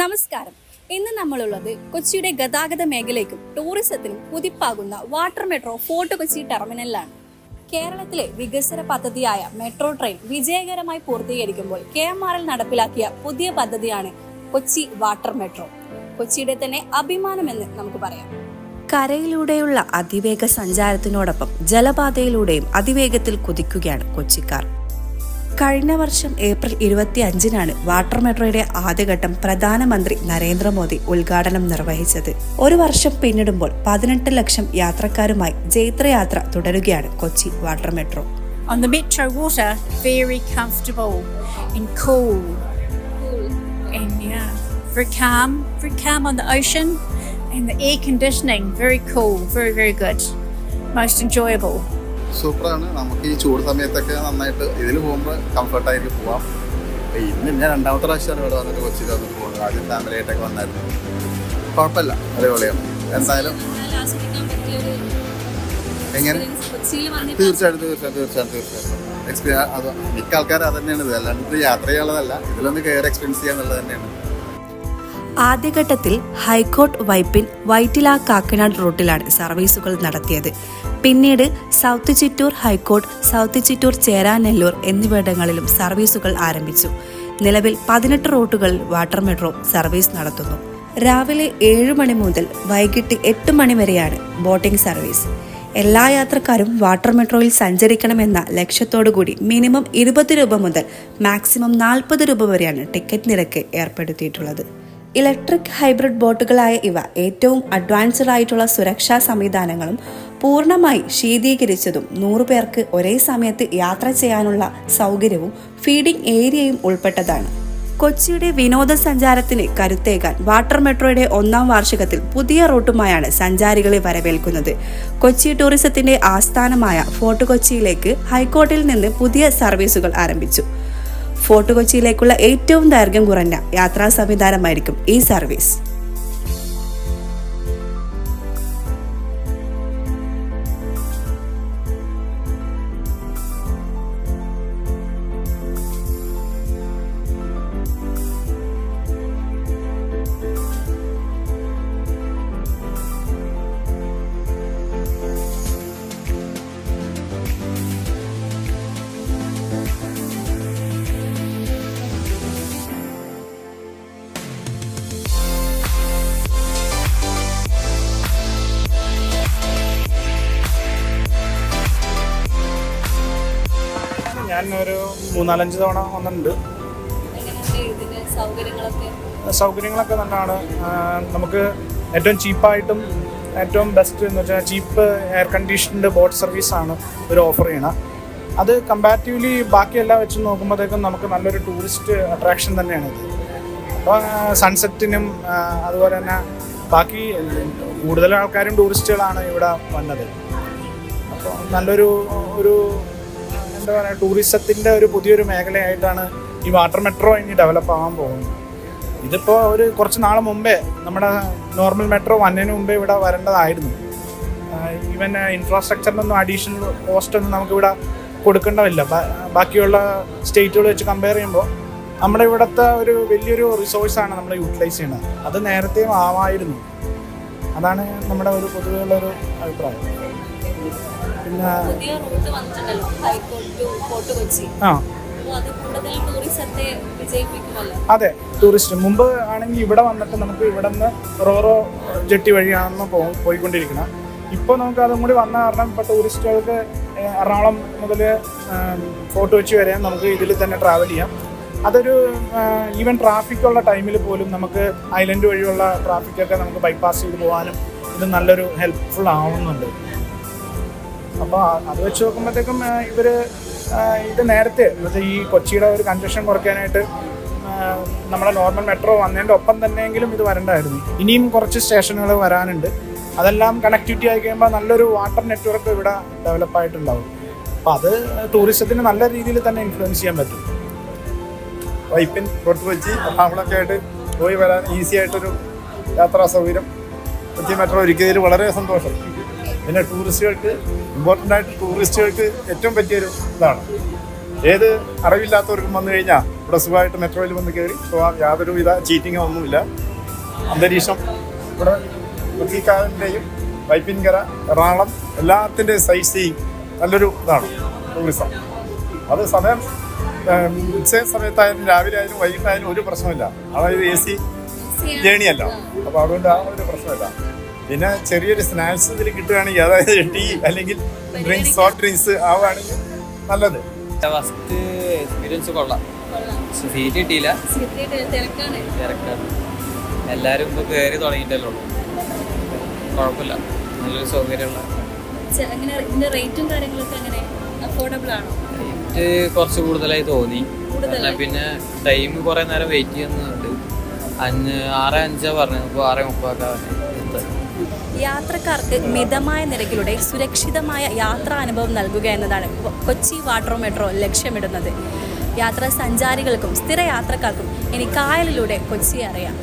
നമസ്കാരം. ഇന്ന് നമ്മളുള്ളത് കൊച്ചിയുടെ ഗതാഗത മേഖലയ്ക്കും ടൂറിസത്തിനും കുതിപ്പാകുന്ന വാട്ടർ മെട്രോ ഫോർട്ട് കൊച്ചി ടെർമിനലിലാണ് കേരളത്തിലെ വികസന പദ്ധതിയായ മെട്രോ ട്രെയിൻ വിജയകരമായി പൂർത്തീകരിക്കുമ്പോൾ കെ എം നടപ്പിലാക്കിയ പുതിയ പദ്ധതിയാണ് കൊച്ചി വാട്ടർ മെട്രോ കൊച്ചിയുടെ തന്നെ അഭിമാനമെന്ന് നമുക്ക് പറയാം. കരയിലൂടെയുള്ള അതിവേഗ സഞ്ചാരത്തിനോടൊപ്പം ജലപാതയിലൂടെയും അതിവേഗത്തിൽ കുതിക്കുകയാണ് കൊച്ചിക്കാർ. കഴിഞ്ഞ വർഷം ഏപ്രിൽ ഇരുപത്തി അഞ്ചിനാണ് വാട്ടർ മെട്രോയുടെ ആദ്യഘട്ടം പ്രധാനമന്ത്രി നരേന്ദ്രമോദി ഉദ്ഘാടനം നിർവഹിച്ചത് ഒരു വർഷം പിന്നിടുമ്പോൾ പതിനെട്ട് ലക്ഷം യാത്രക്കാരുമായി ജൈത്രയാത്ര തുടരുകയാണ് Kochi water metro on the metro water, very comfortable and cool. And yeah, very calm, very calm on the ocean. And the air conditioning, very cool, very, very good. Most enjoyable. സൂപ്പറാണ്. നമുക്ക് ഈ ചൂട് സമയത്തൊക്കെ നന്നായിട്ട് ഇതിൽ പോകുമ്പോൾ കംഫർട്ടായിട്ട് പോവാം. ഇന്ന് ഞാൻ രണ്ടാമത്തെ പ്രാവശ്യമാണ് ഇവിടെ വന്നിട്ട് കൊച്ചിയിൽ വന്നിട്ട് പോകുന്നത്. ആദ്യം ഫാമിലി ആയിട്ടൊക്കെ വന്നായിരുന്നു. കുഴപ്പമില്ല. അടിപൊളിയാണ്. എന്തായാലും എങ്ങനെ? തീർച്ചയായിട്ടും തീർച്ചയായിട്ടും തീർച്ചയായിട്ടും തീർച്ചയായിട്ടും. എക്സ്പീരിയൻസ് അത് മിക്ക ആൾക്കാർ അത് തന്നെയാണ്. ഇത് അല്ലാണ്ട് യാത്ര ചെയ്യാനുള്ളതല്ല. ഇതിലൊന്ന് കയറി എക്സ്പീരിയൻസ് ചെയ്യാന്നുള്ളത് തന്നെയാണ്. ആദ്യഘട്ടത്തിൽ ഹൈക്കോർട്ട് വൈപ്പിൻ വൈറ്റില കാക്കനാട് റൂട്ടിലാണ് സർവീസുകൾ നടത്തിയത്. പിന്നീട് South Chittoor high court South Chittoor Cheranallur എന്നിവിടങ്ങളിലും സർവീസുകൾ ആരംഭിച്ചു. നിലവിൽ പതിനെട്ട് റൂട്ടുകളിൽ വാട്ടർ മെട്രോ സർവീസ് നടത്തുന്നു. രാവിലെ ഏഴ് മണി മുതൽ വൈകിട്ട് എട്ട് മണി വരെയാണ് ബോട്ടിംഗ് സർവീസ്. എല്ലാ യാത്രക്കാരും വാട്ടർ മെട്രോയിൽ സഞ്ചരിക്കണമെന്ന ലക്ഷ്യത്തോടുകൂടി മിനിമം ഇരുപത് രൂപ മുതൽ മാക്സിമം നാൽപ്പത് രൂപ വരെയാണ് ടിക്കറ്റ് നിരക്ക് ഏർപ്പെടുത്തിയിട്ടുള്ളത്. ഇലക്ട്രിക് ഹൈബ്രിഡ് ബോട്ടുകളായ ഇവ ഏറ്റവും അഡ്വാൻസ്ഡ് ആയിട്ടുള്ള സുരക്ഷാ സംവിധാനങ്ങളും പൂർണമായി ശീതീകരിച്ചതും നൂറു പേർക്ക് ഒരേ സമയത്ത് യാത്ര ചെയ്യാനുള്ള സൗകര്യവും ഫീഡിംഗ് ഏരിയയും ഉൾപ്പെട്ടതാണ്. കൊച്ചിയുടെ വിനോദസഞ്ചാരത്തിന് കരുത്തേകാൻ വാട്ടർ മെട്രോയുടെ ഒന്നാം വാർഷികത്തിൽ പുതിയ റൂട്ടുമായാണ് സഞ്ചാരികളെ വരവേൽക്കുന്നത്. കൊച്ചി ടൂറിസത്തിന്റെ ആസ്ഥാനമായ ഫോർട്ട് കൊച്ചിയിലേക്ക് ഹൈക്കോർട്ടിൽ നിന്ന് പുതിയ സർവീസുകൾ ആരംഭിച്ചു. ഫോർട്ട് കൊച്ചിയിലേക്കുള്ള ഏറ്റവും ദൈർഘ്യം കുറഞ്ഞ യാത്രാ സംവിധാനമായിരിക്കും ഈ സർവീസ്. ഞാൻ ഒരു മൂന്നാലഞ്ച് തവണ വന്നിട്ടുണ്ട്. സൗകര്യങ്ങളൊക്കെ നല്ലതാണ് നമുക്ക് ഏറ്റവും ചീപ്പായിട്ടും ഏറ്റവും ബെസ്റ്റ് എന്ന് വെച്ചാൽ ചീപ്പ് എയർ കണ്ടീഷൻഡ് ബോട്ട് സർവീസാണ് ഒരു ഓഫർ ചെയ്യണം. അത് കമ്പാരിറ്റീവ്ലി ബാക്കിയെല്ലാം വെച്ച് നോക്കുമ്പോഴത്തേക്കും നമുക്ക് നല്ലൊരു ടൂറിസ്റ്റ് അട്രാക്ഷൻ തന്നെയാണ് ഇത്. അപ്പോൾ സൺസെറ്റിനും അതുപോലെ തന്നെ ബാക്കി കൂടുതൽ ആൾക്കാരും ടൂറിസ്റ്റുകളാണ് ഇവിടെ വന്നത്. അപ്പോൾ നല്ലൊരു ഒരു എന്താ പറയുക ടൂറിസത്തിന്റെ ഒരു പുതിയൊരു മേഖലയായിട്ടാണ് ഈ വാട്ടർ മെട്രോ ഇനി ഡെവലപ്പ് ആവാൻ പോകുന്നത്. ഇതിപ്പോൾ ഒരു കുറച്ച് നാൾ മുമ്പേ നമ്മുടെ നോർമൽ മെട്രോ വന്നതിന് മുമ്പേ ഇവിടെ വരേണ്ടതായിരുന്നു. ഈവൻ ഇൻഫ്രാസ്ട്രക്ചറിനൊന്നും അഡീഷണൽ കോസ്റ്റ് ഒന്നും നമുക്കിവിടെ കൊടുക്കേണ്ടതില്ല. ബാക്കിയുള്ള സ്റ്റേറ്റുകൾ വെച്ച് കമ്പയർ ചെയ്യുമ്പോൾ നമ്മുടെ ഇവിടുത്തെ ഒരു വലിയൊരു റിസോഴ്സാണ് നമ്മൾ യൂട്ടിലൈസ് ചെയ്യുന്നത്. അത് നേരത്തെയും ആവായിരുന്നു. അതാണ് നമ്മുടെ ഒരു പൊതുവെയുള്ള ഒരു അഭിപ്രായം. പുതിയ റൂട്ട് വന്നിട്ടുണ്ടല്ലോ. High court to Fort Kochi. ആ. അത് ടൂറിസ്റ്റ്. മുമ്പ് ആണെങ്കിൽ ഇവിടെ വന്നിട്ട് നമുക്ക് ഇവിടെ നിന്ന് റോറോ ജെട്ടി വഴിയാണെന്ന് പോയിക്കൊണ്ടിരിക്കണം. ഇപ്പോൾ നമുക്ക് അതും കൂടി വന്ന കാരണം ഇപ്പോൾ ടൂറിസ്റ്റുകൾക്ക് എറണാകുളം മുതൽ ഫോർട്ട് കൊച്ചി വരെ നമുക്ക് ഇതിൽ തന്നെ ട്രാവൽ ചെയ്യാം. അതൊരു ഈവൻ ട്രാഫിക്കുള്ള ടൈമിൽ പോലും നമുക്ക് ഐലൻഡ് വഴിയുള്ള ട്രാഫിക്കൊക്കെ നമുക്ക് ബൈപ്പാസ് ചെയ്ത് പോകാനും ഇത് നല്ലൊരു ഹെൽപ്ഫുൾ ആവുന്നുണ്ട്. അപ്പോൾ അത് വെച്ച് നോക്കുമ്പോഴത്തേക്കും ഇവർ ഇത് നേരത്തെ എന്നുവെച്ചാൽ ഈ കൊച്ചിയുടെ ഒരു കൺജഷൻ കുറയ്ക്കാനായിട്ട് നമ്മുടെ നോർമൽ മെട്രോ വന്നതിന്റെ ഒപ്പം തന്നെയെങ്കിലും ഇത് വരണ്ടായിരുന്നു. ഇനിയും കുറച്ച് സ്റ്റേഷനുകൾ വരാനുണ്ട്. അതെല്ലാം കണക്ടിവിറ്റി ആയി കഴിയുമ്പോൾ നല്ലൊരു വാട്ടർ നെറ്റ്വർക്ക് ഇവിടെ ഡെവലപ്പായിട്ടുണ്ടാവും അപ്പോൾ അത് ടൂറിസത്തിന് നല്ല രീതിയിൽ തന്നെ ഇൻഫ്ലുവൻസ് ചെയ്യാൻ പറ്റും. വൈപ്പിൻ ഫോർട്ട് കൊച്ചി എറണാകുളമൊക്കെ ആയിട്ട് പോയി വരാൻ ഈസി ആയിട്ടൊരു യാത്രാ സൗകര്യം. കൊച്ചി മെട്രോ ഒരുക്കിയതിൽ വളരെ സന്തോഷം. പിന്നെ ടൂറിസ്റ്റുകൾക്ക് ഇമ്പോർട്ടന്റ് ആയിട്ട് ടൂറിസ്റ്റുകൾക്ക് ഏറ്റവും പറ്റിയൊരു ഇതാണ്. ഏത് അറിവില്ലാത്തവർക്കും വന്നു കഴിഞ്ഞാൽ ഇവിടെ സുഖമായിട്ട് മെട്രോയിൽ വന്ന് കയറി യാതൊരുവിധ ചീറ്റിങ്ങോ ഒന്നുമില്ല. അന്തരീക്ഷം ഇവിടെ കുട്ടിക്കാരന്റെയും വൈപ്പിൻകര എറണാകുളം എല്ലാത്തിന്റെയും സൈറ്റ് സീയിങ് നല്ലൊരു ഇതാണ് ടൂറിസം അത് സമയം ഉച്ചയ ഉച്ച സമയത്തായാലും രാവിലെ ആയാലും വൈകിട്ടായാലും ഒരു പ്രശ്നമില്ല അതായത് എ സി ജേണിയല്ല അപ്പോൾ അതുകൊണ്ട് ആ ഒരു പ്രശ്നമില്ല. പിന്നെ ചെറിയൊരു സ്നാക്സ് ഇതിൽ കിട്ടുകയാണെങ്കിൽ അതായത് ടീ അല്ലെങ്കിൽ ഡ്രിങ്ക്സ് സോഫ്റ്റ് ഡ്രിങ്ക്സ് ആവുകയാണെങ്കിൽ നല്ലത്. ഫസ്റ്റ് എക്സ്പീരിയൻസ് കൊള്ളാം. സീറ്റ് കിട്ടിയില്ല. തിരക്കാണ്. എല്ലാവരും ഇപ്പോൾ കയറി തുടങ്ങിയിട്ടല്ലോ ഉള്ളൂ. കുഴപ്പമില്ല. നല്ലൊരു സൗകര്യമുള്ള. റേറ്റും കാര്യങ്ങളൊക്കെ അങ്ങനെ അഫോർഡബിൾ ആണോ റേറ്റ് കുറച്ച് കൂടുതലായി. തോന്നി പിന്നെ ടൈം കുറേ നേരം വെയിറ്റ് ചെയ്യുന്നുണ്ട്. അഞ്ച് ആറ് അഞ്ചാ പറഞ്ഞത്. ഇപ്പോൾ ആറ് മുപ്പതൊക്കെ യാത്രക്കാർക്ക് മിതമായ നിരക്കിലൂടെ സുരക്ഷിതമായ യാത്രാനുഭവം നൽകുക എന്നതാണ് കൊച്ചി വാട്ടർ മെട്രോ ലക്ഷ്യമിടുന്നത്. യാത്രാ സഞ്ചാരികൾക്കും സ്ഥിര യാത്രക്കാർക്കും ഇനി കായലിലൂടെ കൊച്ചി അറിയാം.